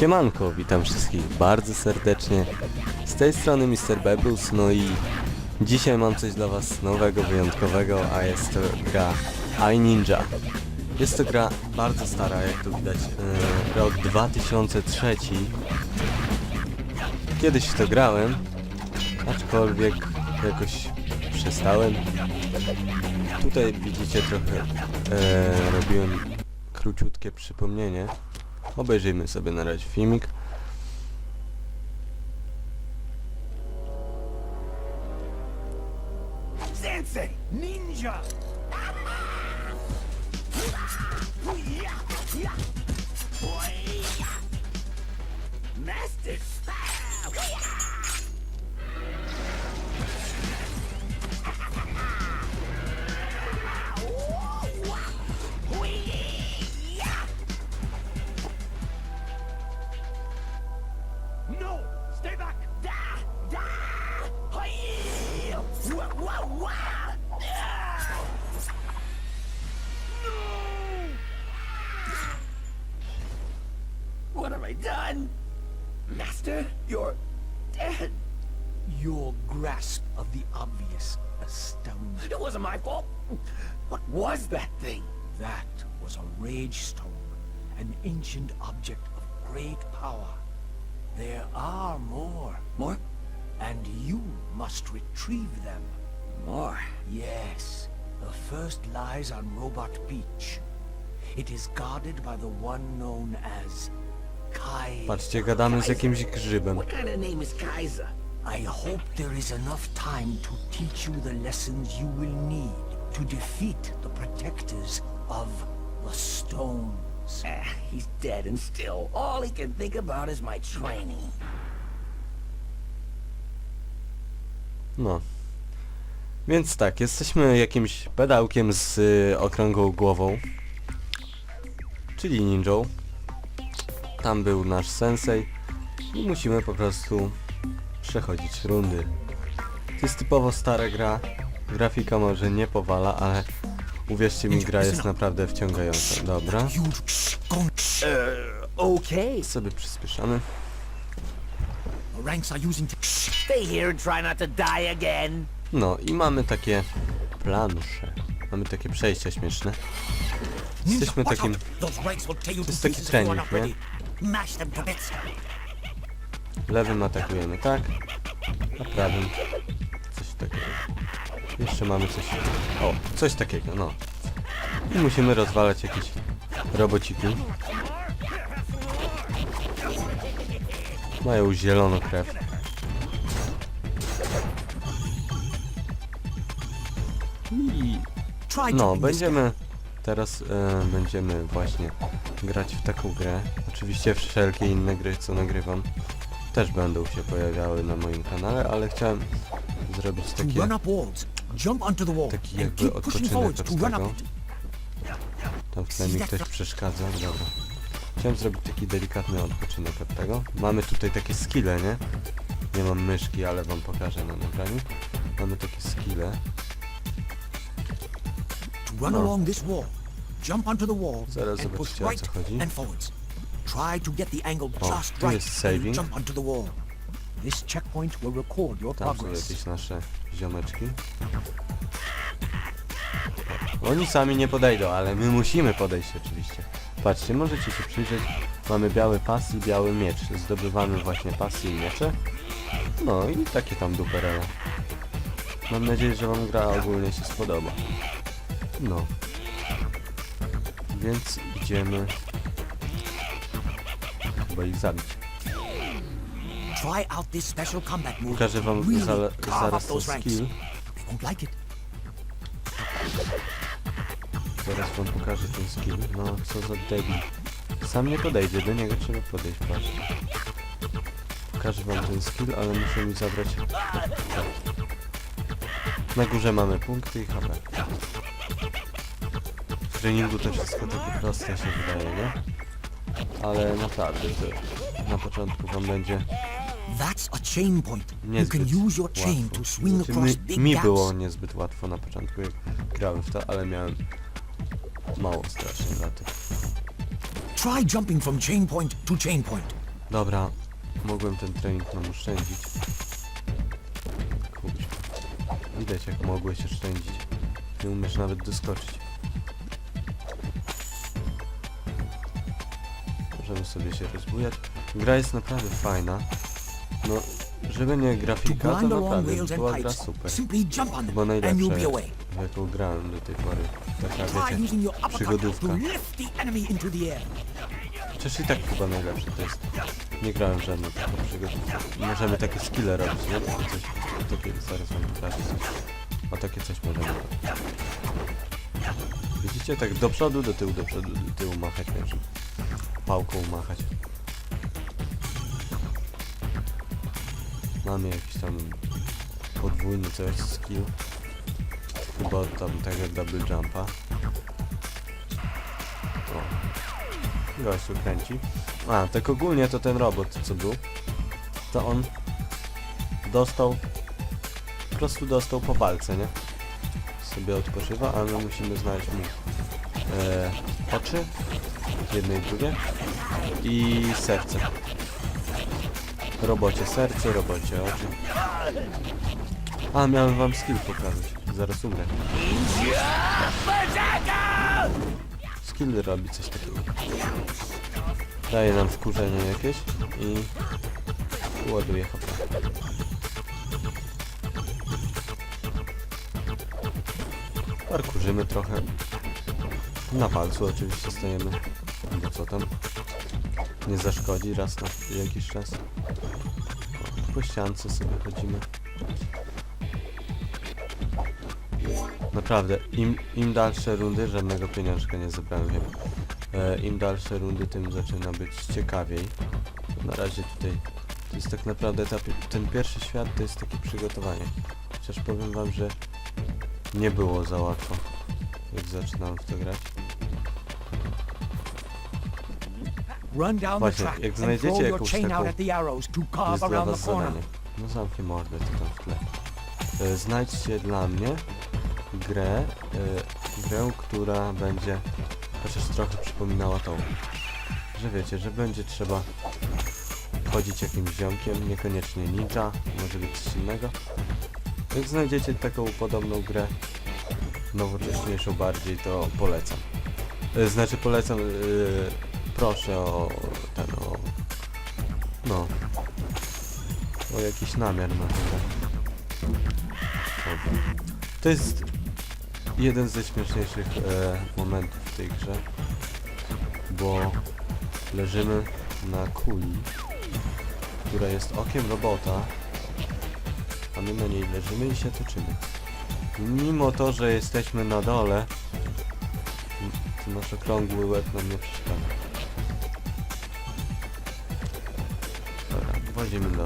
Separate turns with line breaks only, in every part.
Siemanko, witam wszystkich bardzo serdecznie. Z tej strony Mr. Bebus, no i dzisiaj mam coś dla was nowego, wyjątkowego, a jest to gra iNinja. Jest to gra bardzo stara, jak tu widać, e, rok 2003. Kiedyś w to grałem, aczkolwiek jakoś przestałem. Tutaj widzicie trochę, e, robiłem króciutkie przypomnienie. Obejrzyjmy sobie na razie filmik.
Sensei! Ninja! Master! I done? Master, you're dead.
Your grasp of the obvious astounds.
It wasn't my fault. What was that thing?
That was a rage stone, an ancient object of great power. There are more,
More?
and you must retrieve them.
More.
Yes, the first lies on Robot Beach. It is guarded by the one known as.
Patrzcie, gadamy z jakimś grzybem.
What kind of name is Kaiser?
I hope there is enough time to teach you the lessons you will need to defeat the protectors of the stones.
Ah, he's dead and still. All he can think about is my training.
No. Więc tak, jesteśmy jakimś pedałkiem z y, okrągłą głową. Czyli ninją. Tam był nasz sensei. I musimy po prostu przechodzić rundy. To jest typowo stara gra. Grafika może nie powala, ale uwierzcie mi, gra jest naprawdę wciągająca. Dobra.
Gone.
Okay.
Sobie przyspieszamy. No i mamy takie plansze. Mamy takie przejścia śmieszne. Jesteśmy takim... To jest taki trening, nie? Lewym atakujemy, tak? A prawym coś takiego. Jeszcze mamy coś... O, coś takiego, no. I musimy rozwalać jakieś robociki. Mają zieloną krew. No, będziemy... Teraz e, będziemy właśnie grać w taką grę. Oczywiście wszelkie inne gry, co nagrywam, też będą się pojawiały na moim kanale, ale chciałem zrobić takie,
run up walls, jump onto the wall,
taki
and
jakby
keep pushing
odpoczynek od
to run up
tego.
it.
Tam w tle mi ktoś przeszkadza, dobra. Chciałem zrobić taki delikatny odpoczynek od tego. Mamy tutaj takie skille, nie? Nie mam myszki, ale wam pokażę na nagraniu. Mamy takie skille.
Run
No.
along this wall, jump onto the wall,
Zaraz
and push
zobaczycie, o co
right
chodzi.
and forwards. Try to get the angle
O,
just
tu jest
right
saving.
and jump onto the wall. This checkpoint will record your
Tam są
progress.
jakieś nasze ziomeczki. Oni sami nie podejdą, ale my musimy podejść oczywiście. Patrzcie, możecie się przyjrzeć. Mamy biały pas i biały miecz. Zdobywamy właśnie pasy i miecze. No i takie tam duperele. Mam nadzieję, że wam gra ogólnie się spodoba. No. Więc idziemy... Chyba ich zabić. Pokażę wam za, zaraz ten skill. Zaraz wam pokażę ten skill. No, co za debil. Sam nie podejdzie, do niego trzeba podejść. Pokażę wam ten skill, ale muszę mi zabrać... Na górze mamy punkty i HP. W treningu to wszystko takie proste się wydaje, nie? Ale naprawdę to na początku wam będzie
That's a chain point. You
niezbyt
can use your chain
łatwo.
to swing
Znaczy,
across
mi,
big
mi
gaps.
było niezbyt łatwo na początku, jak grałem w to, ale miałem mało strasznie laty.
Try jumping from chain point to chain point.
Dobra, mogłem ten trening nam oszczędzić. Kuźwa. Widać jak mogłeś oszczędzić. Nie umiesz nawet doskoczyć. Możemy sobie się rozbujać. Gra jest naprawdę fajna. No, żeby nie grafika, to naprawdę była gra super.
be
najlepsza, jaką grałem do tej pory. Taka, wiecie, przygodówka. Chociaż i tak chyba najlepsze to jest. Nie grałem w żadną taką przygodówkę. Możemy takie skille robić, nie? Takie coś, takie, zaraz wam pokażę coś. O takie coś możemy robić. Widzicie? Tak do przodu, do tyłu, do przodu, do tyłu machać mieczem. Pałką machać. Mamy jakiś tam podwójny coś skill. Chyba tam tego double jumpa. O. Gościu kręci. A, tak ogólnie to ten robot, co był, to on dostał, po prostu dostał po palce, nie? Sobie odpoczywa, a my musimy znaleźć mu e, oczy, jedne i drugie, i serce. Robocie serce, robocie oczy. A, miałem wam skill pokazać, zaraz umrę. Skill robi coś takiego. Daje nam wkurzenie jakieś i ładuje HP. Parkurzymy trochę. Na palcu oczywiście stajemy. Tam? Nie zaszkodzi raz na jakiś czas. Po ściance sobie chodzimy. Naprawdę, im, im dalsze rundy, żadnego pieniążka nie zebrałem. E, Im dalsze rundy, tym zaczyna być ciekawiej. Na razie tutaj to jest tak naprawdę ta, ten pierwszy świat to jest takie przygotowanie. Chociaż powiem wam, że nie było za łatwo, jak zaczynałem w to grać.
Run down the
Właśnie,
track
jak
and
znajdziecie
your
jakąś
chain out
taką-
at the arrows to
To
carve
jest dla
around
was
the corner.
zadanie. No zamknij mordę, to tam w tle. E, Znajdźcie dla mnie grę, e, grę, która będzie chociaż trochę przypominała tą. Że wiecie, że będzie trzeba chodzić jakimś ziomkiem, niekoniecznie ninja, może być coś innego. Jak znajdziecie taką podobną grę, nowocześniejszą bardziej, to polecam. E, Znaczy polecam, e, proszę o ten, o... No, o jakiś namiar na to. Dobra. To jest jeden ze śmieszniejszych e, momentów w tej grze, bo leżymy na kuli, która jest okiem robota, a my na niej leżymy i się toczymy. Mimo to, że jesteśmy na dole, nasz okrągły łeb nam nie przeszkadza. Wchodzimy do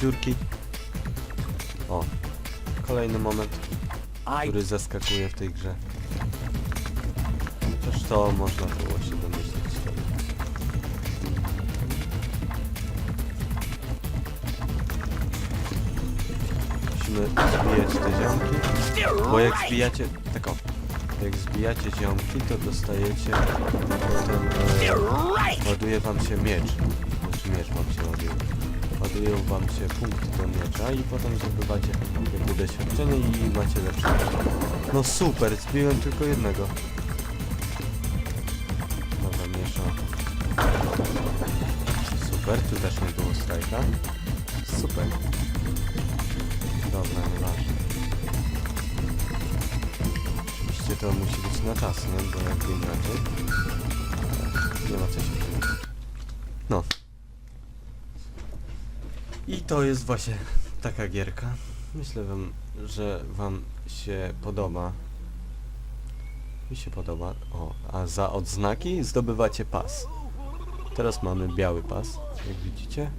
dziurki. O, kolejny moment, który zaskakuje w tej grze. Chociaż to można było się domyślić. Musimy zbijać te ziomki, bo jak zbijacie, tak o, jak zbijacie ziomki, to dostajecie potem, e, ładuje wam się miecz, znaczy miecz wam się ładuje. Ładują wam się punkty do miecza i potem zdobywacie jakby doświadczenie i macie lepsze. No super, zbiłem tylko jednego. Dobra, miesza. Super, tu też nie było strajka. Super. Dobra, nieważne. Oczywiście to musi być na czas, nie? Bo jakby inaczej. Nie ma co się. No. I to jest właśnie taka gierka. Myślę wam, że wam się podoba. Mi się podoba. O, a za odznaki zdobywacie pas. Teraz mamy biały pas, jak widzicie.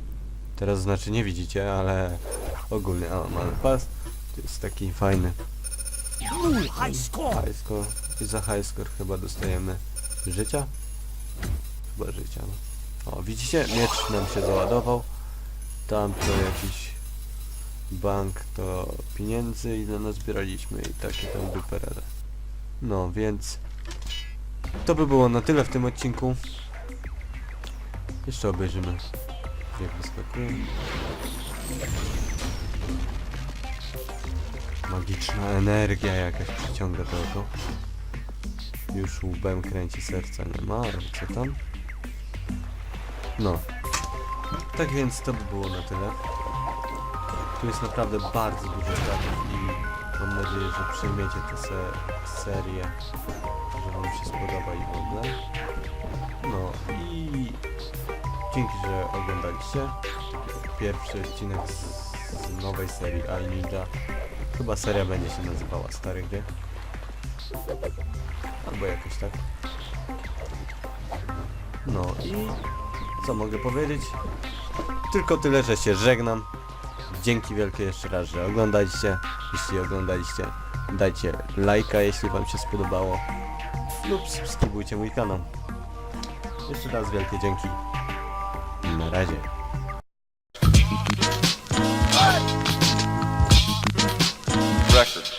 Teraz znaczy nie widzicie, ale ogólnie o, mamy pas. To jest taki fajny
high score.
I za high score chyba dostajemy życia. Chyba życia. No. O, widzicie? Miecz nam się załadował. Tam to jakiś bank to pieniędzy ile nazbieraliśmy i takie tam duperele. No, więc to by było na tyle w tym odcinku. Jeszcze obejrzymy Jak wyskakuje. Magiczna energia jakaś przyciąga to oko. Już łbem kręci serca nie ma, ale co tam? No. Tak więc to by było na tyle. Tu jest naprawdę bardzo dużo kratów i mam nadzieję, że przyjmiecie tę se serię, że wam się spodoba i w ogóle. No i dzięki, że oglądaliście pierwszy odcinek z, nowej serii I. Chyba seria będzie się nazywała Stare Gry. Albo jakoś tak. No i co mogę powiedzieć? Tylko tyle, że się żegnam. Dzięki wielkie jeszcze raz, że oglądaliście. Jeśli oglądaliście, dajcie lajka, jeśli wam się spodobało. Lub subskrybujcie mój kanał. Jeszcze raz wielkie dzięki. Na razie.
record.